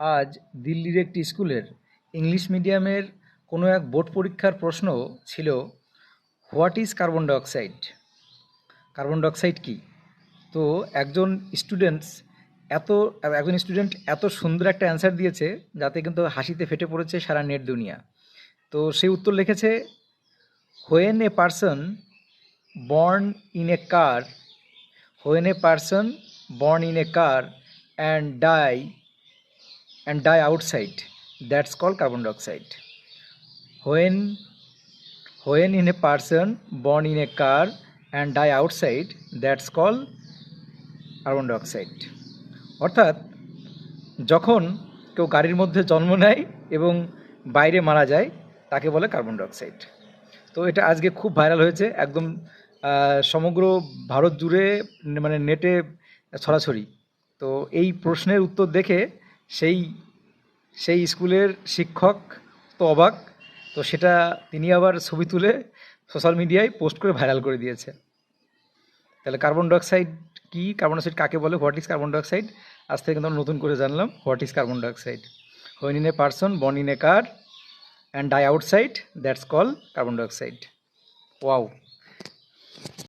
আজ দিল্লির একটি স্কুলের ইংলিশ মিডিয়ামের কোনো এক বোর্ড পরীক্ষার প্রশ্ন ছিল, what is carbon dioxide? Carbon dioxide কী? তো একজন স্টুডেন্টস এত, একজন স্টুডেন্ট এত সুন্দর একটা অ্যান্সার দিয়েছে যাতে কিন্তু হাসিতে ফেটে পড়েছে সারা নেট দুনিয়া। তো সেই উত্তর লিখেছে when a person born in a car when a person born in a car and die and die outside that's called carbon dioxide when when in a person born in a car and die outside that's called carbon dioxide অর্থাৎ যখন কেউ গাড়ির মধ্যে জন্ম নেয় এবং বাইরে মারা যায় তাকে বলে কার্বন ডাইঅক্সাইড তো এটা আজকে খুব ভাইরাল হয়েছে একদম সমগ্র ভারত জুড়ে মানে নেটে ছড়াছড়ি তো এই প্রশ্নের উত্তর দেখে সেই সেই স্কুলের শিক্ষক তো অবাক, তো সেটা তিনি আবার ছবি তুলে সোশ্যাল মিডিয়ায় পোস্ট করে ভাইরাল করে দিয়েছে। তাহলে কার্বন ডাইঅক্সাইড কি, কার্বন ডাইঅক্সাইড কাকে বলে, হোয়াট ইজ কার্বন ডাইঅক্সাইড? আজ থেকে কিন্তু আমরা নতুন করে জানলাম, what is carbon dioxide? When in a person, born in a car, and die outside, that's call carbon dioxide. Wow.